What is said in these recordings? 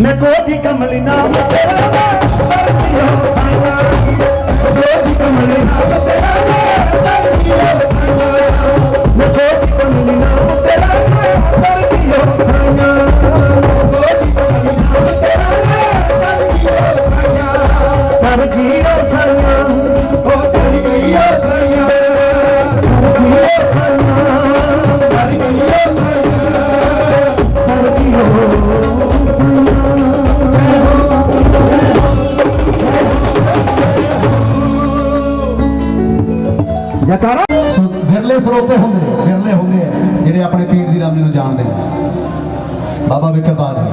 ਮੈਂ ਕੋਠੀ ਕਮਲੀ ਨਾਮ ਤੇਰਾ ਮੈਂ ਸਰਦੀਆਂ ਸਾਈਆਂ ਜਕਾਰਾ? ਵਿਰਲੇ ਸਰੋਤੇ ਹੁੰਦੇ ਵਿਰਲੇ ਹੁੰਦੇ ਆ ਜਿਹੜੇ ਆਪਣੇ ਪੀਰ ਦੀ ਰਾਮੀ ਨੂੰ ਜਾਣਦੇ ਨੇ। ਬਾਬਾ ਵਿਕਰਦਾਸ ਜੀ।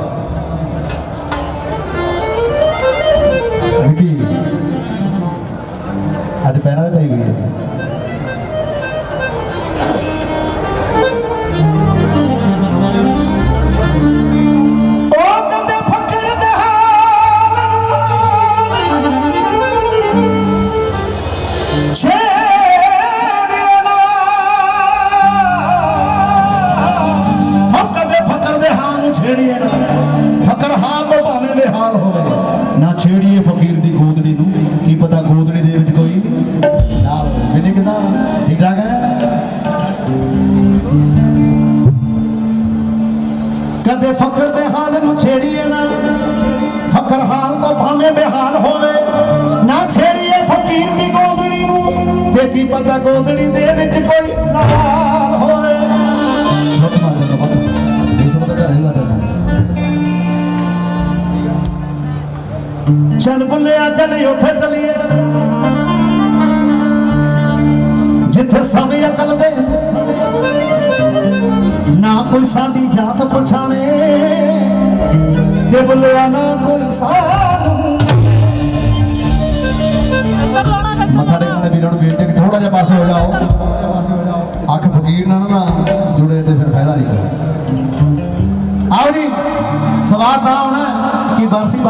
ਵਿਕੀ ਅੱਜ ਪੈਰਾਂ ਦੇ ਪਈ ਗਈ ਹੈ। ਉਹ ਛੇੜੀਏ ਨਾ। ਫਕਰ ਹਾਲ ਤੋਂ ਭਾਵੇਂ ਬੇਹਾਲ ਹੋਵੇ। ਨਾ ਛੇੜੀਏ ਫਕੀਰ ਦੀ ਗੋਦੜੀ ਨੂੰ। ਕੀ ਪਤਾ ਗੋਦੜੀ ਦੇ ਵਿੱਚ ਕੋਈ ਨਾ ਜਿੰਨੇ ਕਿਦਾਂ ਠੀਕ ਠਾਕ ਹੈ। ਕਦੇ ਫਕਰ ਦੇ ਹਾਲ ਨੂੰ ਛੇੜੀਏ ਨਾ। ਫਕਰ ਹਾਲ ਤੋਂ ਭਾਵੇਂ ਬੇਹਾਲ ਹੋਵੇ। ਨਾ ਛੇੜੀਏ ਫਕੀਰ ਦੀ ਗੋਦੜੀ ਨੂੰ। ਤੇ ਕੀ ਪਤਾ ਗੋਦੜੀ ਦੇ ਵਿੱਚ ਕੋਈ ਲਾਲ ਚੱਲ ਬੁੱਲਿਆ, ਚੱਲ ਉੱਥੇ ਚਲੀਏ। ਜਿੱਥੇ ਸਭ ਅਕਲ ਦੇ ਨਾ ਕੋਈ ਸਾਡੀ ਜਾਤ ਪਛਾਣੇ। ਤੇ ਬੁੱਲਿਆ, ਨਾ ਕੋਈ ਸਾਨੂੰ ਮੱਥਾ ਟੇਕਣ ਦੇ ਵੀਰਾਂ ਨੂੰ ਬੇਨਤੀ ਕਿ ਥੋੜਾ ਜਿਹਾ ਪਾਸੇ ਹੋ ਜਾਓ। ਅੱਖ ਫਕੀਰ ਨਾਲ ਨਾ ਜੁੜੇ ਤੇ ਫਿਰ ਫਾਇਦਾ ਨਹੀਂ ਆਓ ਜੀ ਸਵਾਦ ਤਾਂ ਹੋਣਾ ਕਿ ਬਰਸੀ